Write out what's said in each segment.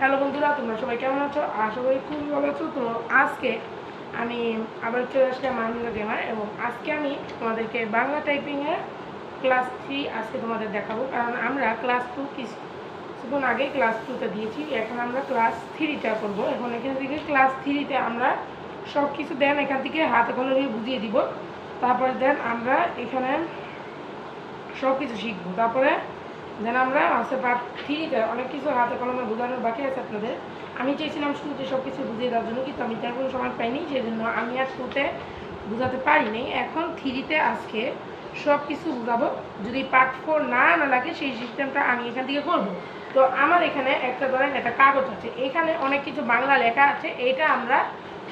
Hello বন্ধুরা, তোমরা সবাই কেমন আছো? আশা করি খুবই ভালো আছো। তো আজকে আমি আবার চলে আসলাম মাহিন্দা গেমার এবং আজকে আমি তোমাদেরকে বাংলা টাইপিংয়ের ক্লাস থ্রি আজকে তোমাদের দেখাবো। কারণ আমরা ক্লাস টু কিছুক্ষণ আগে ক্লাস টুতে দিয়েছি, এখন আমরা ক্লাস থ্রিটা করব। এখন এখান থেকে ক্লাস থ্রিতে আমরা সব কিছু দেন এখান থেকে হাতে কলমে বুঝিয়ে দিব। তারপরে দেন আমরা এখানে সব কিছু শিখব। তারপরে দেন আমরা আছে পার্ট থ্রিতে অনেক কিছু হাতে কলমে বোঝানোর বাকি আছে আপনাদের। আমি চেয়েছিলাম শুরুতে সব কিছু বুঝিয়ে দেওয়ার জন্য, কিন্তু আমি তার কোনো সময় পাইনি সেই জন্য আমি আর টুতে বোঝাতে পারিনি। এখন থ্রিতে আজকে সব কিছু বোঝাবো। যদি পার্ট ফোর না না লাগে, সেই সিস্টেমটা আমি এখান থেকে করব। তো আমার এখানে একটা ধরেন একটা কাগজ আছে। এখানে অনেক কিছু বাংলা লেখা আছে। এটা আমরা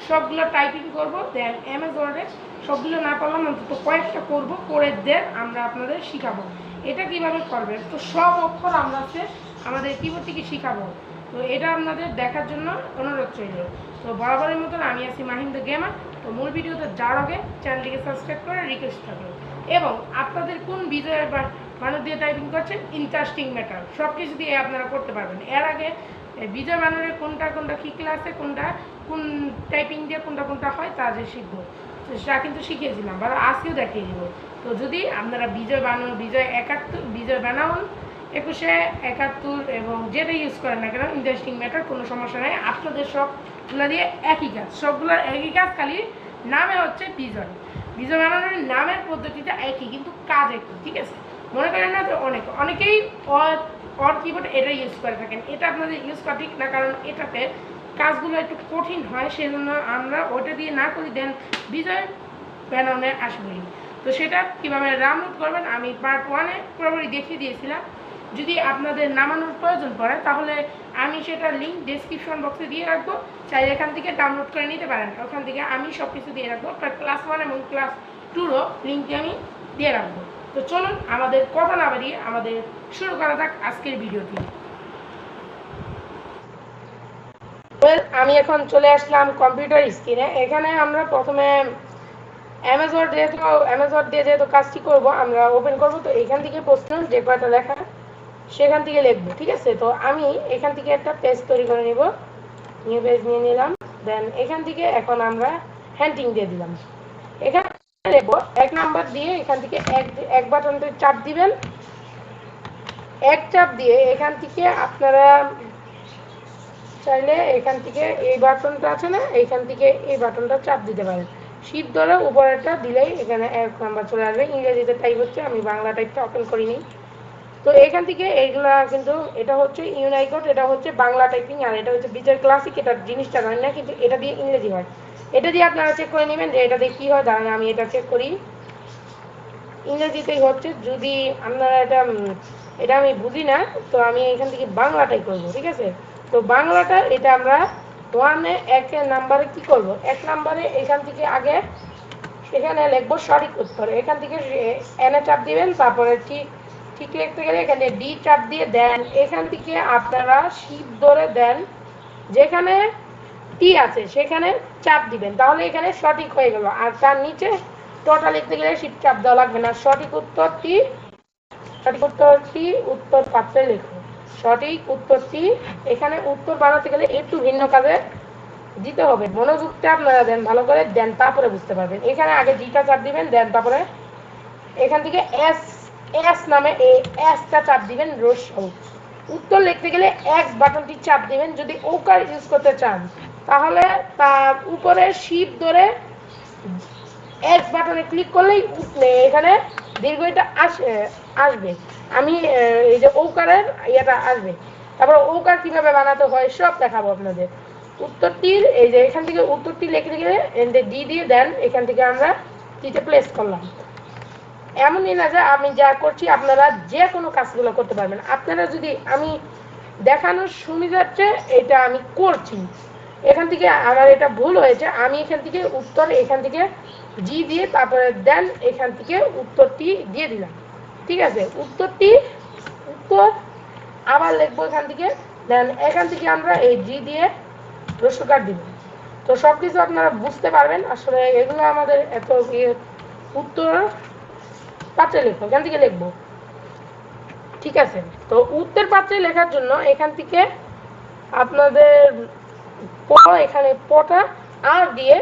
সবগুলো টাইপিং করব দেন ওয়ার্ডে সবগুলো না পারলাম, অন্তত কয়েকটা করব, করে দেন আমরা আপনাদের শিখাবো। এটা কীভাবে করবেন? তো সব অক্ষর আমরা হচ্ছে আমাদের কিবোর্ড থেকে শিখাবো। তো এটা আপনাদের দেখার জন্য অনুরোধ রইল। তো বরাবরের মতন আমি আছি মাহিন্দা গেমার তো মূল ভিডিওতে যাওয়ার আগে চ্যানেলটিকে সাবস্ক্রাইব করে রিকোয়েস্ট থাকল এবং আপনাদের কোন বিজয়ের বা মানুষ দিয়ে টাইপিং করছেন ইন্টারেস্টিং ম্যাটার সব কিছু দিয়ে আপনারা করতে পারবেন। এর আগে বিজয় বানরের কোনটা কোনটা কী ক্লাসে কোনটা, কোন টাইপিং দিয়ে কোনটা কোনটা হয় তা যে শিখব। তো সেটা কিন্তু শিখিয়েছিলাম, বা আজকেও দেখিয়ে দিব। তো যদি আপনারা বিজয় বানান বিজয় একাত্তর বিজয় বানান একুশে একাত্তর এবং যেটা ইউজ করেন না কেন ইন্টারেস্টিং ম্যাটার কোনো সমস্যা নেই। আপনাদের সবগুলো দিয়ে একই কাজ সবগুলোর একই কাজ, খালি নামে হচ্ছে বিজয় বিজয় বানানোর নামের পদ্ধতিটা একই, কিন্তু কাজ একই, ঠিক আছে? মনে করেন না যে অনেক, অনেকেই অর কিবোর্ড এটা ইউজ করে থাকেন। এটা আপনাদের ইউজ করা ঠিক না, কারণ এটাতে কাজগুলো একটু কঠিন হয়, সেজন্য আমরা ওটা দিয়ে না করি দেন বিজয় ব্যানানে আসবই তো সেটা কীভাবে ডাউনলোড করবেন, আমি পার্ট ওয়ানে পুরোপুরি দেখিয়ে দিয়েছিলাম। যদি আপনাদের নামানোর প্রয়োজন পড়ে, তাহলে আমি সেটা লিঙ্ক ডেসক্রিপশন বক্সে দিয়ে রাখব। চাই এখান থেকে ডাউনলোড করে নিতে পারেন। ওখান থেকে আমি সব কিছু দিয়ে রাখব। ক্লাস ওয়ান এবং ক্লাস টুরও লিঙ্কটি আমি দিয়ে রাখব। তো চলুন আমাদের কথা না বাড়িয়ে আমাদের শুরু করা যাক আজকের ভিডিওটি। আমি এখন চলে আসলাম কম্পিউটার স্ক্রিনে এখানে আমরা প্রথমে অ্যামাজন যেহেতু অ্যামাজন দিয়ে যেহেতু কাজটি করব, আমরা ওপেন করব, তো এখান থেকে প্রশ্ন যে কয়টা লেখা, সেখান থেকে লিখব, ঠিক আছে? তো আমি এখান থেকে একটা পেজ তৈরি করে নিব। নিউ পেজ নিয়ে নিলাম। দেন এখান থেকে এখন আমরা হ্যান্ডিং দিয়ে দিলাম। এখানে লিখব এক নাম্বার দিয়ে এখান থেকে এক এক চাপ দিবেন। এক চাপ দিয়ে এখান থেকে আপনারা চাইলে এখান থেকে এই বাটনটা আছে না এইখান থেকে এই বাটনটা চাপ দিতে পারেন। শীত ধরে উপরেরটা দিলেই এখানে এক নাম্বার চলে আসবে। ইংরেজিতে টাইপ হচ্ছে, আমি বাংলা টাইপটা ওপেন করিনি। তো এখান থেকে এইগুলা কিন্তু, এটা হচ্ছে ইউনাইকোড এটা হচ্ছে বাংলা টাইপিং আর এটা হচ্ছে বিজয় ক্লাসিক এটা জিনিসটা জানি না, কিন্তু এটা দিয়ে ইংরেজি হয়। এটা দিয়ে আপনারা চেক করে নেবেন যে এটা দিয়ে কী হয়, দাঁড়ান, আমি এটা চেক করি। ইংরেজিতেই হচ্ছে যদি আপনারা এটা এটা আমি বুঝি না, তো আমি এখান থেকে বাংলাটাই করব, ঠিক আছে? তো বাংলাটা এটা আমরা ওয়ানে এক নাম্বারে কি করব? এক নাম্বারে এখান থেকে আগে, এখানে লিখব সঠিক উত্তর। এখান থেকে এনে চাপ দিবেন, তারপরে ঠিক ঠিক লিখতে গেলে এখানে ডি চাপ দিয়ে দেন। এখান থেকে আপনারা শীত ধরে দেন। যেখানে টি আছে, সেখানে চাপ দিবেন। তাহলে এখানে সঠিক হয়ে গেল। আর তার নিচে টোটাল লিখতে গেলে শীত চাপ দেওয়া লাগবে না। সঠিক উত্তরটি সঠিক উত্তরটি উত্তর পাত্রে লিখুন সঠিক উত্তরটি এখানে উত্তর বানাতে গেলে একটু ভিন্ন কাজে দিতে হবে। মনোযোগটা আপনারা দেন, ভালো করে দেন, তারপরে বুঝতে পারবেন। এখানে আগে জিটা চাপ দিবেন, দেন তারপরে এখান থেকে এস এস নামে এই এসটা চাপ দিবেন রোজ উত্তর লিখতে গেলে এক্স বাটনটি চাপ দিবেন। যদি ওকার ইউজ করতে চান, তাহলে তার উপরে শিপ ধরে এক্স বাটনে ক্লিক করলেই এখানে দীর্ঘ এটা আসে আসবে। আমি এই যে ওকারের ইয়েটা আসবে। তারপর ওকার কীভাবে বানাতে হয় সব দেখাবো আপনাদের। উত্তরটির, এই যে এখান থেকে উত্তরটি লিখতে গেলে ডি দিয়ে দেন, এখান থেকে আমরা টিতে প্লেস করলাম। এমনই না যে আমি যা করছি আপনারা যে কোনো কাজগুলো করতে পারবেন। আপনারা যদি আমি দেখানোর সুবিধার্থে এটা আমি করছি। এখান থেকে আমার এটা ভুল হয়েছে। আমি এখান থেকে উত্তর এখান থেকে জি দিয়ে তারপরে দেন এখান থেকে উত্তরটি দিয়ে দিলাম। ঠিক আছে? উত্তরটি, উত্তর আবার লিখব এখান থেকে। দেন এখান থেকে আমরা এই জি দিয়ে রসুকার দিব। তো সব কিছু আপনারা বুঝতে পারবেন। আসলে এগুলো আমাদের এত ইয়ে উত্তর পাত্রে লিখব, এখান থেকে লিখব। ঠিক আছে? তো উত্তর পাত্রে লেখার জন্য এখান থেকে আপনাদের প, এখানে পটা আর দিয়ে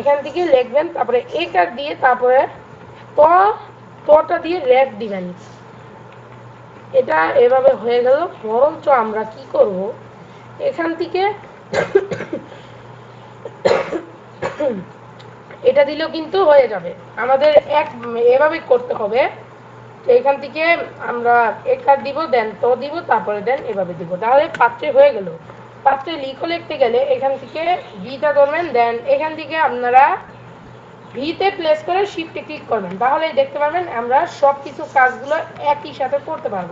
এখান থেকে লিখবেন, তারপরে এক আর দিয়ে তারপরে তটা দিয়ে রেড দিবেন। এটা এভাবে হয়ে গেল। বরঞ্চ আমরা কি করব? এখান থেকে এটা দিলেও কিন্তু হয়ে যাবে। আমাদের এক, এভাবে করতে হবে। তো এখান থেকে আমরা এক কার্ড দিব, দেন তো দিব, তারপরে দেন এভাবে দিব। তাহলে পাত্রে হয়ে গেল। পাত্রে লিখো লিখতে গেলে এখান থেকে ভিটা ধরবেন, দেন এখান থেকে আপনারা ভিতে প্লেস করে শিফটে ক্লিক করবেন। তাহলে দেখতে পাবেন আমরা সব কিছু কাজগুলো একই সাথে করতে পারব।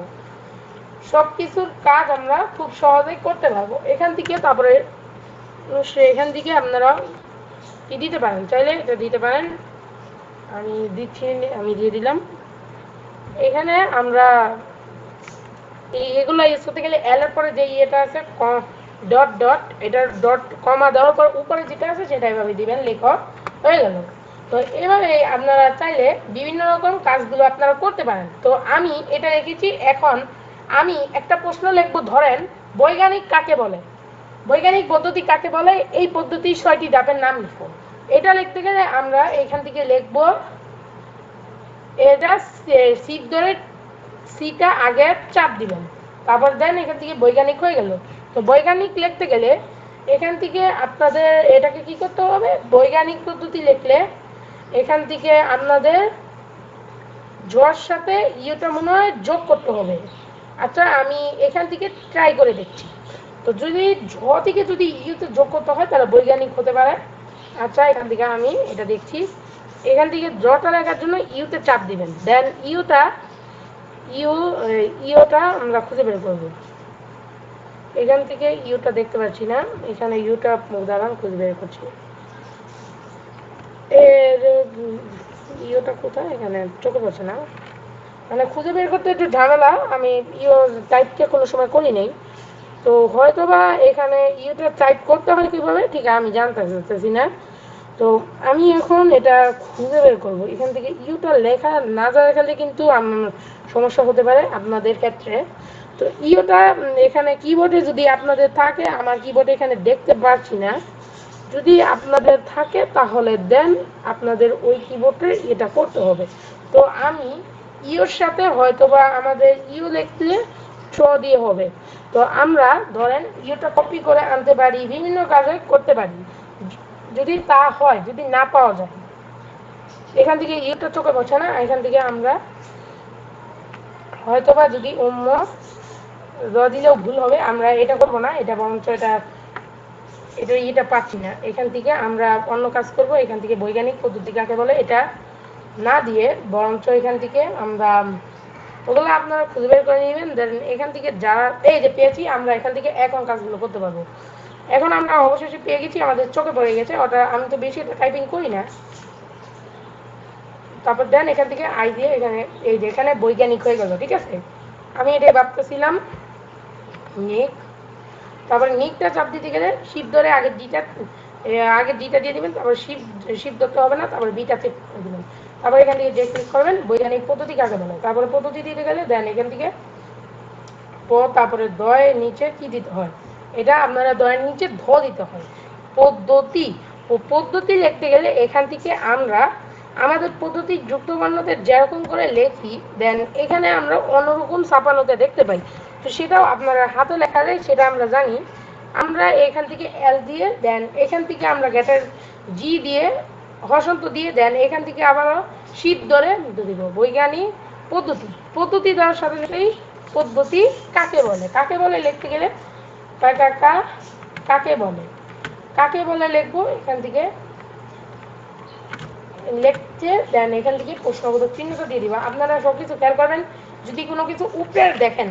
সব কিছুর কাজ আমরা খুব সহজেই করতে পারব। এখান থেকে তারপরে এখান থেকে আপনারা কি দিতে পারেন, চাইলে এটা দিতে পারেন। আমি দিচ্ছি, আমি দিয়ে দিলাম। এখানে আমরা এগুলো ইউজ করতে গেলে এল এর পরে যে ইয়েটা আছে ডট ডট এটার ডট কমা দেওয়ার পর উপরে যেটা আছে সেটা এভাবে দিবেন লেখক হয়ে গেল। তো এভাবে আপনারা চাইলে বিভিন্ন রকম কাজগুলো আপনারা করতে পারেন। তো আমি এটা রেখেছি, এখন আমি একটা প্রশ্ন লিখব, ধরেন বৈজ্ঞানিক কাকে বলে? বৈজ্ঞানিক পদ্ধতি কাকে বলে? এই পদ্ধতির ছয়টি ধাপের নাম লিখো। এটা লিখতে গেলে আমরা এখান থেকে লিখব, এটা সিট ধরে সিটা আগে চাপ দিবেন। তারপর দেন এখান থেকে বৈজ্ঞানিক হয়ে গেল। তো বৈজ্ঞানিক লিখতে গেলে এখান থেকে আপনাদের এটাকে কি করতে হবে? বৈজ্ঞানিক পদ্ধতি লিখলে এখান থেকে আপনাদের জোয়ার সাথে ইয়েটা মনে হয় যোগ করতে হবে। আচ্ছা আমি এখান থেকে ট্রাই করে দেখছি। তো যদি ঝ থেকে যদি ইউতে যোগ করতে হয়, তাহলে বৈজ্ঞানিক হতে পারে। আচ্ছা এখান থেকে আমি এটা দেখছি। এখান থেকে জটা লেখার জন্য ইউতে চাপ দিবেন। দেন ইউটা, ইউ ইউটা আমরা খুঁজে বের করব। এখান থেকে ইউটা দেখতে পাচ্ছি না। এখানে ইউটা মুখ দাঁড়ান, খুঁজে বের করছি। এর, ইউটা কোথায়? এখানে চোখে পড়ছে না। মানে খুঁজে বের করতে একটু ঝামেলা। আমি ইউ টাইপকে কোনো সময় করি নেই। তো হয়তো বা এখানে ইউটা টাইপ করতে হয় কীভাবে, ঠিক আমি জানতে চাচ্ছি না। তো আমি এখন এটা খুঁজে বের করব। এখান থেকে ইউটা লেখা না গেলে কিন্তু সমস্যা হতে পারে আপনাদের ক্ষেত্রে। তো ইউটা এখানে কিবোর্ডে যদি আপনাদের থাকে, আমার কিবোর্ডে এখানে দেখতে পাচ্ছি না। যদি আপনাদের থাকে, তাহলে দেন আপনাদের ওই কিবোর্ডে এটা করতে হবে। তো আমি ইউর সাথে হয়তোবা আমাদের ইউ লিখলে ছ দিয়ে হবে। তো আমরা ধরেন ইউটা কপি করে আনতে পারি, বিভিন্ন কাজে করতে পারি। যদি তা হয়, যদি না পাওয়া যায়, এখান থেকে ইউটা চোখে পড়ছে না, এখান থেকে আমরা হয়তোবা যদি অন্য র দিলেও ভুল হবে, আমরা এটা করব না, এটা বরঞ্চ এটা এটা এটা পাচ্ছি না। এখান থেকে আমরা অন্য কাজ করব, এখান থেকে বৈজ্ঞানিক পদ্ধতি কাকে বলে, এটা না দিয়ে বরঞ্চ এখান থেকে আমরা ওগুলো আপনারা খুঁজে বের করে নেবেন দেন এখান থেকে যা এই যে পেয়েছি, আমরা এখান থেকে এখন কাজগুলো করতে পারব। এখন আমরা অবশেষে পেয়ে গেছি, আমাদের চোখে পড়ে গেছে, ওটা আমি তো বেশি টাইপিং করি না। তারপর দেন এখান থেকে আই দিয়ে এখানে, এই যে এখানে বৈজ্ঞানিক হয়ে গেল, ঠিক আছে? আমি এটাই ভাবতেছিলাম, নিক। তারপর নিকটা চাপ দিতে গেলে শিব ধরে আগে ডিটা আগে ডিটা দিয়ে দিবেন, তারপর শিব শিব ধরতে হবে না, তারপরে বিটা চেক করে দেবেন। তারপর এখান থেকে যে ক্লিক করবেন বৈজ্ঞানিক পদ্ধতি কাকে বলে? তারপরে পদ্ধতি দিতে গেলে, দেন এখান থেকে প তারপরে দয়, নিচে কি দিতে হয়? এটা আপনারা দয়ের নিচে ধ দিতে হয়। পদ্ধতি। ও পদ্ধতি লিখতে গেলে এখান থেকে আমরা আমাদের পদ্ধতি যুক্ত বর্ণতে যেরকম করে লেখি, দেন এখানে আমরা অন্যরকম ছাপানোতে দেখতে পাই। তো সেটাও আপনারা হাতে লেখা যায়, সেটা আমরা জানি। আমরা এখান থেকে এল দিয়ে, দেন এখান থেকে আমরা গ্যাটার জি দিয়ে হসন্ত দিয়ে দেন, এখান থেকে আবারও শীত ধরে দিব। বৈজ্ঞানিক পদ্ধতি পদ্ধতি দেওয়ার সাথে সাথেই পদ্ধতি কাকে বলে? কাকে বলে লিখতে গেলে? কাকা কাকে বলে? কাকে বলে লিখব? এখান থেকে লিখতে দেন, এখান থেকে প্রশ্নবোধক চিহ্নটা দিয়ে দিবা। আপনারা সব কিছু খেয়াল করবেন, যদি কোনো কিছু উপরে দেখেন,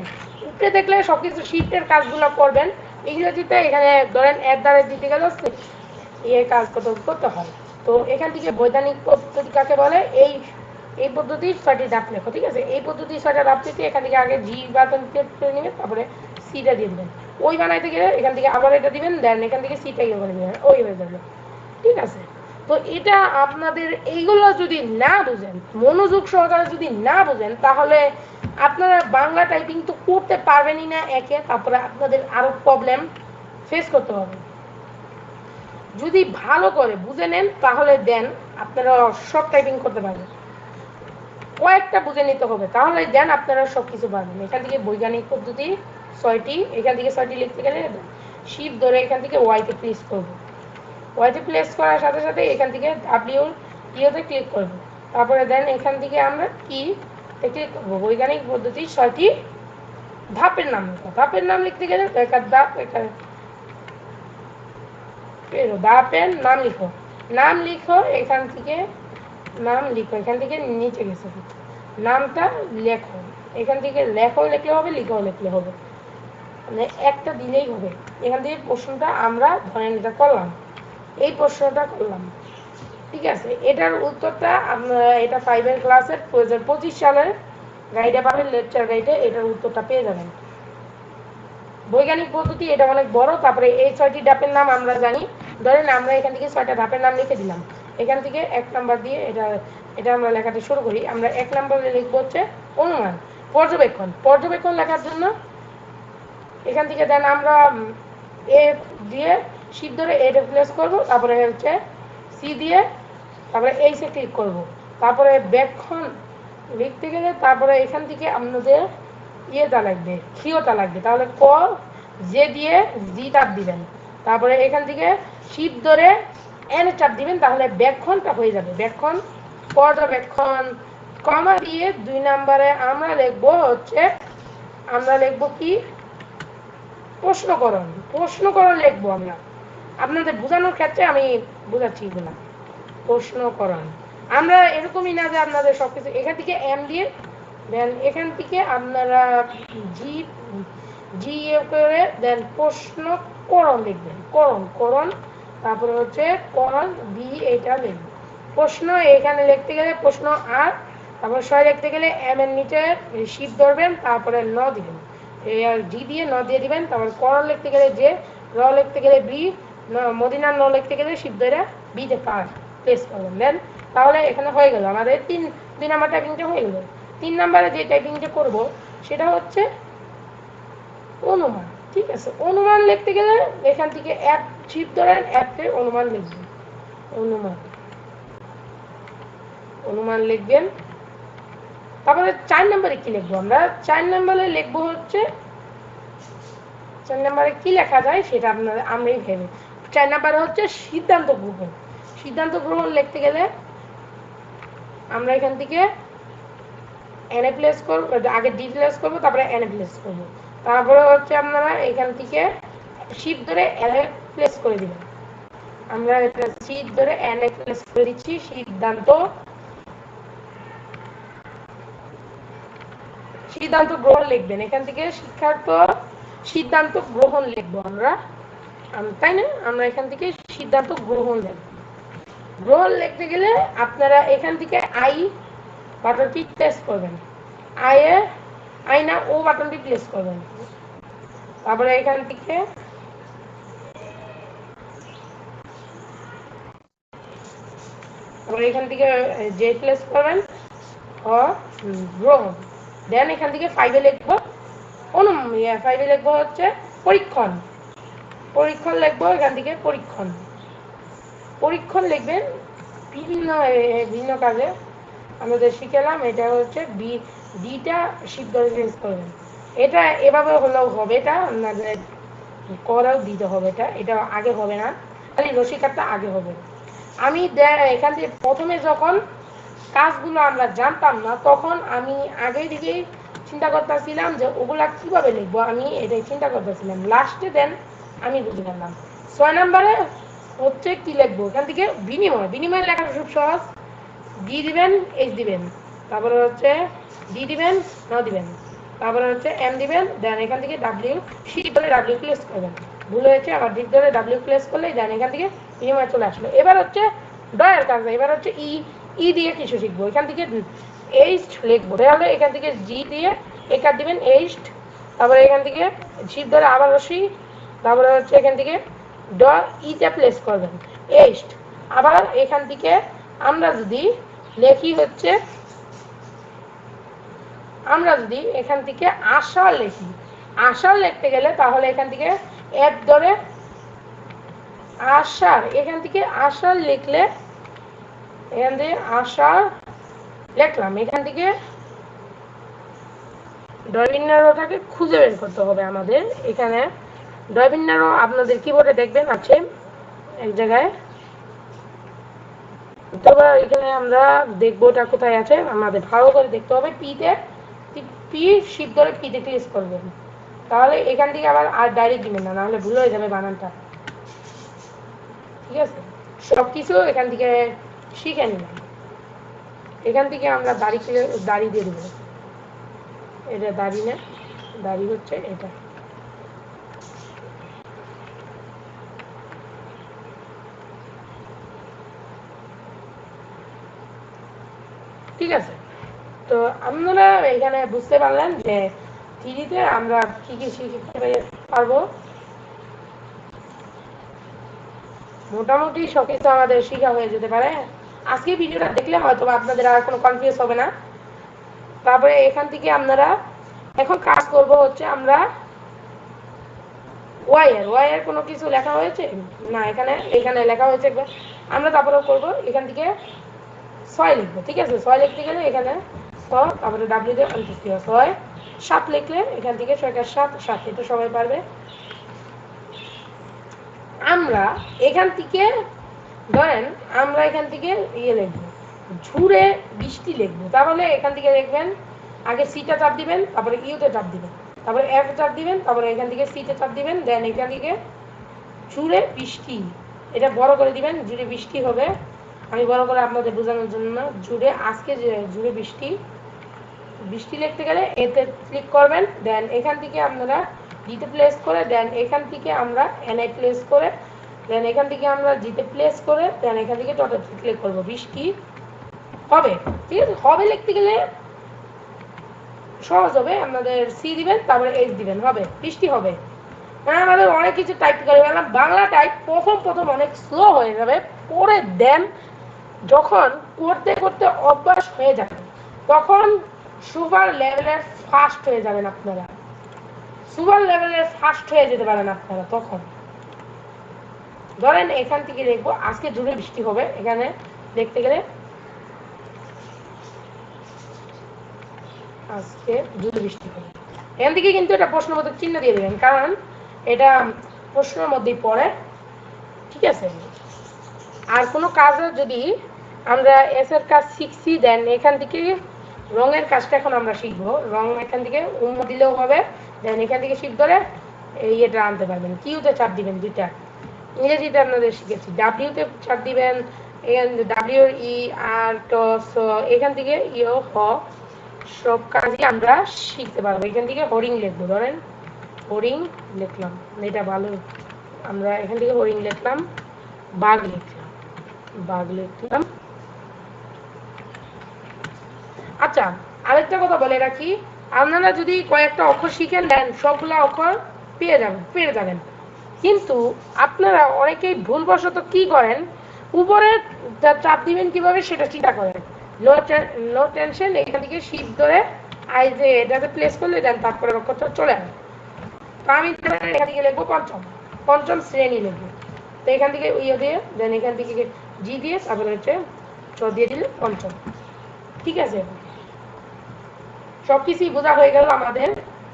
উপরে দেখলে সব কিছু শিফটের কাজগুলো করবেন। ইংরেজিতে এখানে ধরেন, এর দ্বারা দিতে গেলে এই কাজ করতে হয় তো এখান থেকে বৈজ্ঞানিক পদ্ধতি কাকে বলে? এই এই পদ্ধতির ছয়টি ধাপ লেখো, ঠিক আছে? এই পদ্ধতির ছয়টা ধাপ থেকে এখান থেকে আগে জি ক্লিক করে নেবেন, তারপরে সিটা দিয়ে দেবেন। ওই বানাইতে গেলে এখান থেকে আবার এটা দিবেন দেন এখান থেকে সিটা ইয়ে করে দেবেন ওই হয়ে যাবে। ঠিক আছে? তো এটা আপনাদের এইগুলো যদি না বুঝেন, মনোযোগ সহকারে যদি না বুঝেন, তাহলে আপনারা বাংলা টাইপিং তো করতে পারবেনই না একে, তারপরে আপনাদের আরও প্রবলেম ফেস করতে হবে। যদি ভালো করে বুঝে নেন, তাহলে দেন, আপনারা সব টাইপিং করতে পারবেন। কয়েকটা বুঝে নিতে হবে, তাহলে দেন আপনারা সব কিছু পারবেন। এখান থেকে বৈজ্ঞানিক পদ্ধতি ছয়টি, এখান থেকে ছয়টি লিখতে গেলে শিপ ধরে এখান থেকে ওয়াইতে প্লেস করব। ওয়াইতে প্লেস করার সাথে সাথে এখান থেকে ডাব্লিউ ইয়েতে ক্লিক করব। তারপরে দেন এখান থেকে আমরা কি ক্লিক করব। বৈজ্ঞানিক পদ্ধতি ছয়টি ধাপের নাম ধাপের নাম লিখতে গেলে ধাপ পেরো ধাপের নাম লিখো। নাম লিখো, এখান থেকে, নাম লিখো, এখান থেকে নিচে গেছে। নামটা লেখো। এখান থেকে লেখো লিখলে হবে, লিখো লিখলে হবে। মানে একটা দিলেই হবে। এখান থেকে প্রশ্নটা আমরা ধরেন এটা করলাম এই প্রশ্নটা করলাম। ঠিক আছে? এটার উত্তরটা এটা ফাইভের ক্লাসের দু হাজার পঁচিশ সালের গাইডে পাবেন লেকচার গাইডে এটার উত্তরটা পেয়ে যাবেন। বৈজ্ঞানিক পদ্ধতি, এটা অনেক বড়। তারপরে এই ছয়টি ধাপের নাম আমরা জানি। ধরেন আমরা এখান থেকে ছয়টা ধাপের নাম লিখে দিলাম। এখান থেকে এক নাম্বার দিয়ে এটা এটা আমরা লেখাতে শুরু করি। আমরা এক নাম্বারে লিখব হচ্ছে অনুমান, পর্যবেক্ষণ। পর্যবেক্ষণ লেখার জন্য এখান থেকে দেন আমরা এ দিয়ে শীত ধরে এটা প্লেস করব, তারপরে হচ্ছে সি দিয়ে তারপরে এইসে ক্লিক করব। তারপরে ব্যাকখন লিখতে গেলে তারপরে এখান থেকে আপনাদের ইয়েটা লাগবে ক্ষীয়টা লাগবে। তাহলে ক যে দিয়ে জি চাপ দিবেন। তারপরে এখান থেকে শীত ধরে এন চাপ দিবেন, তাহলে ব্যাকখনটা হয়ে যাবে। ব্যাকখন পর্যবেক্ষণ কমা দিয়ে দুই নাম্বারে আমরা লিখব হচ্ছে, আমরা লিখব কি? প্রশ্নকরণ। প্রশ্নকরণ লিখব আমরা। আপনাদের বোঝানোর ক্ষেত্রে আমি বোঝাচ্ছি এগুলো। প্রশ্নকরণ। আমরা এরকমই না যে আপনাদের সবকিছু এখান থেকে এম দিয়ে দেন এখান থেকে আপনারা জি জি এ করে দেন প্রশ্নকরণ লিখবেন। করণ করণ, তারপরে হচ্ছে করণ বি এটা লিখবেন। প্রশ্ন এখানে লিখতে গেলে প্রশ্ন আর, তারপর ছয় লিখতে গেলে এম এর নিচে শীত ধরবেন, তারপরে ন দিবেন। আর জি দিয়ে ন দিয়ে দিবেন, তারপর করণ লিখতে গেলে যে র লিখতে গেলে বি মদিনার ন লিখতে গেলে শীত ধরে বিতে পার প্লেস করবেন। দেন তাহলে এখানে হয়ে গেল। আমাদের তিন, দুই নাম্বার টাইপিংটা হয়ে গেল। তিন নাম্বারে যে টাইপিংটা করব, সেটা হচ্ছে অনুমান, ঠিক আছে? অনুমান লিখতে গেলে এখান থেকে এক শিপ ধরেন অ্যাপে অনুমান লিখবেন। অনুমান। অনুমান লিখবেন। তারপরে চার নম্বরে কি লিখব আমরা? চার নম্বরে লিখব হচ্ছে, চার নম্বরে কি লেখা যায় সেটা আপনার আমরাই ভেবে চার নম্বরে হচ্ছে সিদ্ধান্ত গ্রহণ। সিদ্ধান্ত গ্রহণ লিখতে গেলে আমরা এখান থেকে এনে প্লেস করব, আগে ডি প্লেস করব, তারপরে এনে প্লেস করব। তারপরে হচ্ছে আপনারা এখান থেকে শিপ ধরে এনে প্লেস করে দিবেন। আমরা এটা শীত ধরে এনে প্লেস করে দিচ্ছি, সিদ্ধান্ত। সিদ্ধান্ত গ্রহণ লিখবেন। এখান থেকে শিক্ষার্থ সিদ্ধান্ত গ্রহণ লিখব আমরা। তাই না? আমরা এখান থেকে সিদ্ধান্ত গ্রহণ লিখব গ্রহণ লিখতে গেলে আপনারা এখান থেকে আই বাটনটি প্লেস করবেন। আয়ে আই না ও বাটনটি প্লেস করবেন তারপরে এখান থেকে তারপরে এখান থেকে যে প্লেস করবেন। ও গ্রহণ দেন এখান থেকে ফাইভে লিখব অনু ফাইভে লিখব হচ্ছে পরীক্ষণ। পরীক্ষণ লিখব এখান থেকে পরীক্ষণ। পরীক্ষণ লিখবেন বিভিন্ন এ, বিভিন্ন কাজে। আমাদের শিখেলাম এটা হচ্ছে বি ডিটা শিপ ধরে চেঞ্জ করবেন। এটা এভাবে হলেও হবে, এটা আপনাদের করাও দিতে হবে এটা এটা আগে হবে না, খালি রসিকারটা আগে হবে। আমি এখান থেকে প্রথমে যখন কাজগুলো আমরা জানতাম না, তখন আমি আগে থেকেই চিন্তা করতেছিলাম যে ওগুলা কীভাবে লিখব, আমি এটাই চিন্তা করতেছিলাম। লাস্টে দেন আমি বুঝে গেলাম। ছয় নম্বরে হচ্ছে কি লিখব? এখান থেকে বিনিময় বিনিময় লেখা খুব সহজ। ডি দিবেন এইচ দিবেন। তারপরে হচ্ছে ডি দিবেন, ন দিবেন। তারপরে হচ্ছে এম দিবেন দেন এখান থেকে ডাব্লিউ সি বলে ডাব্লিউ প্লেস করবেন। ভুল হয়েছে, আবার ডিপ ধরে ডাব্লিউ প্লেস করলে দেন এখান থেকে বিনিময় চলে আসলো। এবার হচ্ছে ডয়ের কাজ এবার হচ্ছে ই ই দিয়ে কিছু শিখব। এখান থেকে এইচ লিখব। তাহলে এখান থেকে জি দিয়ে একার দিবেন এইস্ট তারপরে এখান থেকে শিব ধরে আবার রসি তারপরে হচ্ছে এখান থেকে ড ইতে প্লেস করবেন। এইস্ট আবার এখান থেকে আমরা যদি লেখি হচ্ছে আমরা যদি এখান থেকে আশা লিখি আশা লিখতে গেলে তাহলে এখান থেকে এক ধরে আশার এখান থেকে আশার লিখলে এখান থেকে আশার লিখলাম, এখান থেকে ডয়বিনারোটাকে খুঁজে বের করতে হবে আমাদের, এখানে ডয়বিনারো আপনাদের কিবোর্ডে দেখবেন আছে, এক জায়গায়। তবে এখানে আমরা দেখব ওটা কোথায় আছে, আমাদের ভালো করে দেখতে হবে পিতে পি ধরে পিতে ক্লিক করবেন? তাহলে এখান থেকে আবার আর ডাইরেক্ট দিবেন না, নাহলে ভুল হয়ে যাবে বানানটা। ঠিক আছে? সব কিছু এখান থেকে শিখে নিলাম এখান থেকে আমরা দাড়ি দাড়ি দিয়ে দেবো। এটা দাড়ি না, দাড়ি হচ্ছে এটা। ঠিক আছে? তো আপনারা এখানে বুঝতে পারলেন যে থ্রিতে আমরা কি কি শিখতে পারব। মোটামুটি সব কিছু আমাদের শেখা হয়ে যেতে পারে। আজকে ভিডিওটা দেখলে হয়তো আপনাদের আর কোনো কনফিউজ হবে না। তারপরে এখান থেকে আপনারা এখন কাজ করব হচ্ছে আমরা ওয়াইয়ের ওয়াইয়ের কোনো কিছু লেখা হয়েছে? না, এখানে এখানে লেখা হয়েছে আমরা তারপরে করব। এখান থেকে ছয় লিখব, ঠিক আছে? ছয় লিখতে গেলে এখানে ছ তারপরে ডাব্লিউ দিয়ে ছয়। সাত লিখলে এখান থেকে ছয়টার সাত সাত সবাই পারবে। আমরা এখান থেকে, ধরেন আমরা এখান থেকে ইয়ে ঝুড়ে বৃষ্টি লিখব। তাহলে এখান থেকে দেখবেন, আগে সিটা চাপ দিবেন, তারপরে ইউতে চাপ দিবেন। তারপরে এফ চাপ দিবেন, তারপরে এখান থেকে সিতে চাপ দিবেন দেন এখান থেকে ঝুড়ে বৃষ্টি। এটা বড় করে দিবেন জুড়ে বৃষ্টি হবে। আমি বড় করে আপনাদের বোঝানোর জন্য জুড়ে আজকে জুড়ে বৃষ্টি বৃষ্টি লিখতে গেলে এতে ক্লিক করবেন দেন এখান থেকে আপনারা ডিতে প্লেস করে দেন এখান থেকে আমরা এনআই প্লেস করে দেন এখান থেকে আমরা জিতে প্লেস করে দেন এখান থেকে টটে ক্লিক করব। বৃষ্টি হবে, ঠিক আছে? হবে লিখতে গেলে সহজ হবে, আপনাদের সি দিবেন, তারপরে এইচ দিবেন, হবে, বৃষ্টি হবে। মানে আমাদের অনেক কিছু টাইপ করে গেলাম বাংলা টাইপ প্রথম প্রথম অনেক স্লো হয়ে যাবে, পরে দেন যখন করতে করতে অভ্যাস হয়ে যাবে, তখন সুপার লেভেলের ফাস্ট হয়ে যাবেন আপনারা। সুপার লেভেলের ফাস্ট হয়ে যেতে পারেন আপনারা তখন। ধরেন এখান থেকে দেখব, আজকে জুড়ে বৃষ্টি হবে, এখানে দেখতে গেলে আজকে জুড়ে বৃষ্টি হবে। এখান থেকে কিন্তু এটা প্রশ্নবোধক চিহ্ন দিয়ে দেবেন, কারণ এটা প্রশ্নের মধ্যেই পড়ে, ঠিক আছে? আর কোনো কাজে যদি আমরা এস এর কাজ শিখছি দেন এখান থেকে রঙের কাজটা এখন আমরা শিখব। রং এখান থেকে উম্ম দিলেও হবে দেন এখান থেকে শিখ ধরে এই এটা আনতে পারবেন। কিউতে চাপ দিবেন দুইটা। ইংরেজিতে আপনাদের শিখেছি। ডাব্লিউতে চাপ দিবেন ডাব্লিউ ই আর টস এখান থেকে ইও হ সব কাজই আমরা শিখতে পারব। এখান থেকে হরিং লিখব। ধরেন হরিং লিখলাম। এটা ভালো। আমরা এখান থেকে হরিং লিখলাম, বাঘ লিখলাম। বাঘ লিখলাম। আচ্ছা আরেকটা কথা বলে রাখি। আপনারা যদি কয়েকটা অক্ষর শিখেন দেন সবগুলো অক্ষর পেয়ে যাবেন পেয়ে যাবেন। কিন্তু আপনারা অনেকেই ভুলবশত কি করেন, উপরে চাপ দিবেন কীভাবে সেটা চিন্তা করেন। লো লো টেনশন এখান থেকে শীত ধরে আই যে এটাতে প্লেস করলে দেন, তারপরে অক্ষরটা চলে আসবে। তো আমি এখান থেকে লিখব পঞ্চম। পঞ্চম শ্রেণি লিখব। তো এখান থেকে ইয়ে দিয়ে দেন এখান থেকে জি দিয়ে, তারপরে হচ্ছে চ দিয়ে দিলে পঞ্চম। ঠিক আছে? সব কিছুই বোঝা হয়ে গেল আমাদের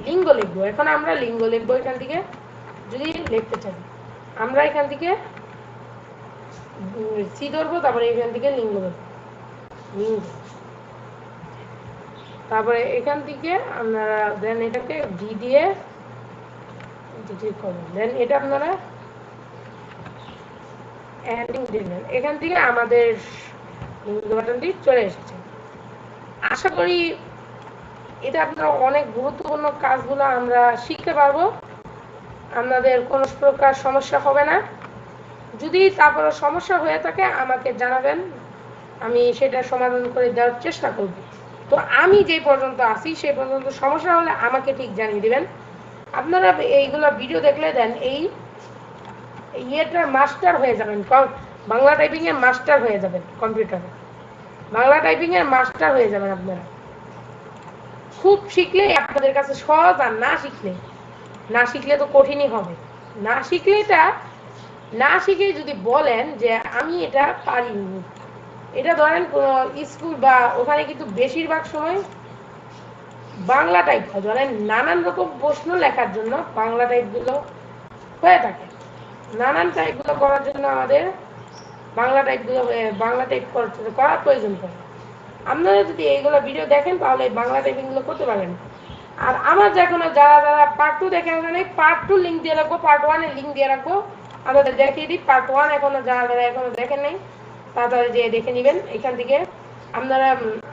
লিঙ্গ লিখব এখন আমরা লিঙ্গ লিখব এখান থেকে যদি লিখতে চাই, আমরা এখান থেকে সি ধরবো, তারপরে এখান থেকে লিঙ্গ ধরবো। লিঙ্গ। তারপরে এখান থেকে আপনারা দেন এটাকে ডি দিয়ে ঠিক করবেন দেন এটা আপনারা এখান থেকে আমাদের চলে এসেছে। আশা করি এটা আপনারা অনেক গুরুত্বপূর্ণ কাজগুলো আমরা শিখতে পারব। আপনাদের কোনো প্রকার সমস্যা হবে না। যদি তারপরে সমস্যা হয়ে থাকে, আমাকে জানাবেন। আমি সেটা সমাধান করে দেওয়ার চেষ্টা করব। তো আমি যে পর্যন্ত আসি সেই পর্যন্ত সমস্যা হলে আমাকে ঠিক জানিয়ে দেবেন। আপনারা এইগুলো ভিডিও দেখলে দেন, এই ইয়েটার মাস্টার হয়ে যাবেন। বাংলা টাইপিং এর মাস্টার হয়ে যাবেন কম্পিউটারে বাংলা টাইপিং এর মাস্টার হয়ে যাবেন আপনারা। খুব শিখলে আপনাদের কাছে সহজ আর না শিখলে। না শিখলে তো কঠিনই হবে। না শিখলে এটা, না শিখে যদি বলেন যে আমি এটা পারিনি। এটা ধরেন স্কুল বা ওখানে কিন্তু বেশিরভাগ সময় বাংলা টাইপ হয়। ধরেন নানান রকম প্রশ্ন লেখার জন্য বাংলা টাইপগুলো হয়ে থাকে। নানান টাইপগুলো করার জন্য আমাদের বাংলা টাইপগুলো বাংলা টাইপ করার প্রয়োজন পড়ে। আপনারা যদি এইগুলো ভিডিও দেখেন, তাহলে বাংলা টাইপিংগুলো করতে পারবেন। আর আমার যে কোনো যারা যারা পার্ট টু দেখে নেই পার্ট টু লিঙ্ক দিয়ে রাখব পার্ট ওয়ানের লিঙ্ক দিয়ে রাখব। আপনাদের দেখিয়ে দিই পার্ট ওয়ান এখনও যারা যারা এখনও দেখেন নাই, তাড়াতাড়ি যে দেখে নেবেন এখান থেকে। আপনারা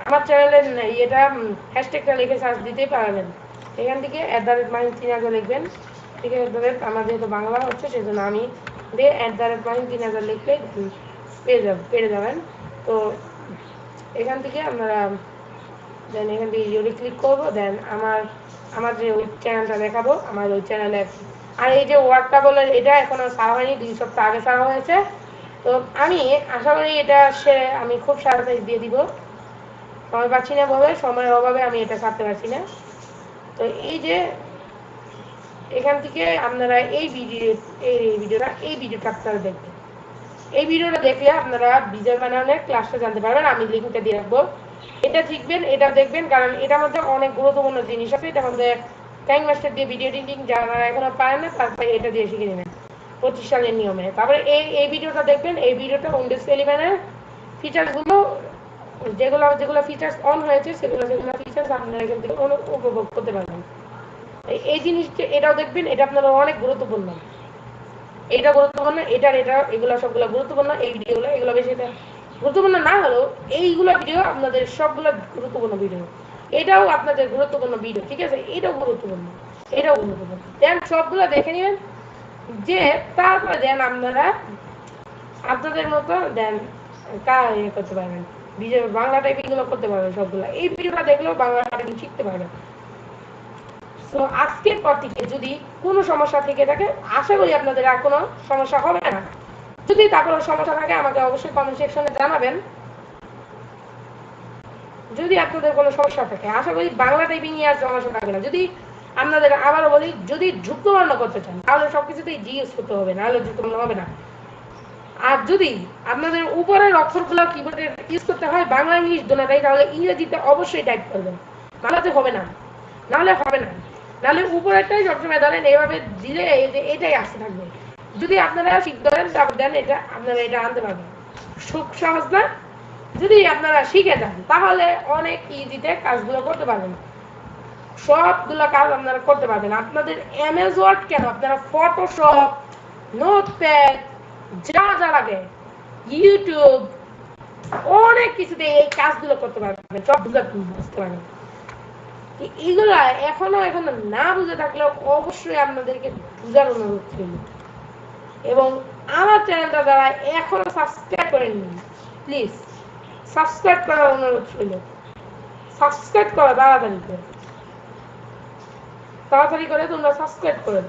আমার চ্যানেলের ইয়েটা হ্যাশট্যাগটা লিখে সার্চ দিতেই পারবেন। এখান থেকে অ্যাট দ্য রেট মাইন তিন হাজার লিখবেন। ঠিক আছে আমার যেহেতু বাংলা হচ্ছে সেই জন্য আমি দিয়ে অ্যাট দ্য রেট মাইন তিন হাজার লিখলে পেয়ে যাব, পেয়ে যাবেন। তো এখান থেকে আমরা দেন এখান থেকে ইউরে ক্লিক করব দেন আমার আমার যে ওই চ্যানেলটা দেখাবো, আমার ওই চ্যানেলে আর এই যে ওয়ার্ডটা বলে, এটা এখনও সারা হয়নি, দুই সপ্তাহ আগে সারা হয়েছে। তো আমি আশা করি এটা সে, আমি খুব সারাতারি দিয়ে দিব। সময় পাচ্ছি না বলে, সময়ের অভাবে আমি এটা ছাড়তে পারছি না। তো এই যে, এখান থেকে আপনারা এই ভিডিও এই ভিডিওটা এই ভিডিওটা আপনারা দেখবেন। এই ভিডিওটা দেখলে আপনারা বিজয় বানানোর ক্লাসটা জানতে পারবেন, আমি লিঙ্কটা দিয়ে রাখব। এটা শিখবেন, এটা দেখবেন, কারণ এটার মধ্যে অনেক গুরুত্বপূর্ণ জিনিস আছে। এটার মধ্যে ট্যাঙ্ক মাস্টার দিয়ে ভিডিও এডিটিং যারা এখনও পারেন না তারপরে এটা দিয়ে শিখে নেবেন, পঁচিশ সালের নিয়মে। তারপরে এই এই ভিডিওটা দেখবেন, এই ভিডিওটা উইন্ডোজ ইলেভেনের ফিচার্সগুলো যেগুলো যেগুলো ফিচার্স অন হয়েছে, সেগুলো সেগুলো ফিচার্স আপনারা এখান থেকে উপভোগ করতে পারবেন। এই জিনিসটা, এটাও দেখবেন, এটা আপনারা অনেক গুরুত্বপূর্ণ। এটা গুরুত্বপূর্ণ এটার এটা, এগুলো সবগুলো গুরুত্বপূর্ণ, এই ভিডিওগুলো এগুলো বেশি গুরুত্বপূর্ণ না হলেও এইগুলো ভিডিও আপনাদের সবগুলো গুরুত্বপূর্ণ ভিডিও এটাও আপনাদের গুরুত্বপূর্ণ ভিডিও ঠিক আছে? এটাও গুরুত্বপূর্ণ এটাও গুরুত্বপূর্ণ। দেন সবগুলো দেখে নেবেন, যে তারপরে দেন আপনারা আপনাদের মতো দেন কা ইয়ে করতে পারবেন? বিজয় বাংলা টাইপিংগুলো করতে পারবেন সবগুলো। এই ভিডিওটা দেখলেও বাংলা টাইপিং শিখতে পারবেন। তো আজকের পর থেকে যদি কোনো সমস্যা থেকে থাকে, আশা করি আপনাদের আর কোনো সমস্যা হবে না। যদি তার কোনো সমস্যা থাকে, আমাকে অবশ্যই কমেন্ট সেকশনে জানাবেন। যদি আপনাদের কোনো সমস্যা থাকে, আশা করি বাংলা টাইপিং নিয়ে আর সমস্যা থাকবে না। যদি আপনাদের আবারও বলি, যদি যুক্তবর্ণ করতে চান, তাহলে সবকিছুতেই জি ইউজ করতে হবে, নাহলে যুক্তবর্ণ হবে না। আর যদি আপনাদের উপরের অক্ষরগুলো কিবোর্ডে ইউজ করতে হয়, বাংলা, ইংলিশ দোনোটাই তাহলে ইংরেজিতে অবশ্যই টাইপ করবেন। নাহলে হবে না। নাহলে হবে না। নাহলে উপরেরটাই সবসময় ধরেন, এইভাবে দিলে এটাই আসতে থাকবে। যদি আপনারা শিখতে পারেন তারপর দেন, এটা আপনারা এটা আনতে পারবেন। খুব সহজ না। যদি আপনারা শিখে যান, তাহলে অনেক ইজিতে কাজগুলো করতে পারবেন। সবগুলো কাজ আপনারা করতে পারবেন। আপনাদের এমএস ওয়ার্ড কেন? আপনারা ফটোশপ নোটপ্যাড যা যা লাগে ইউটিউব অনেক কিছুতে এই কাজগুলো করতে পারবেন। সবগুলো বুঝতে পারবেন। এ- এগুলো এখনও এখনও না বুঝে থাকলেও অবশ্যই আপনাদেরকে বুঝার অনুরোধ ছিল এবং আমার চ্যানেলটা যারা এখনও সাবস্ক্রাইব করেননি প্লিজ সাবস্ক্রাইব করার অনুরোধ ছিল সাবস্ক্রাইব করা তাড়াতাড়ি করে। তাড়াতাড়ি করে তোমরা সাবস্ক্রাইব করে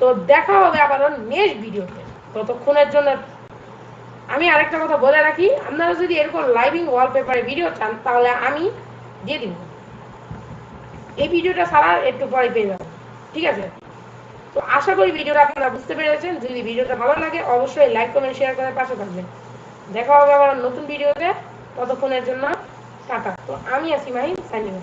তো দেখা হবে আবার নেক্সট ভিডিওতে ততক্ষণের জন্য আমি আরেকটা কথা বলে রাখি, আপনারা যদি এরকম লাইভিং ওয়ালপেপারে ভিডিও চান, তাহলে আমি দিয়ে দিব। এই ভিডিওটা সারা একটু পরে পেয়ে যাবেন ঠিক আছে? তো আশা করি ভিডিওটা আপনারা বুঝতে পেরেছেন। যদি ভিডিওটা ভালো লাগে, অবশ্যই লাইক, কমেন্ট শেয়ার করার পাশে থাকবেন। দেখা হবে আমার নতুন ভিডিওতে। ততক্ষণের জন্য টাটা। তো আমি আছি মাহিম সাইনিং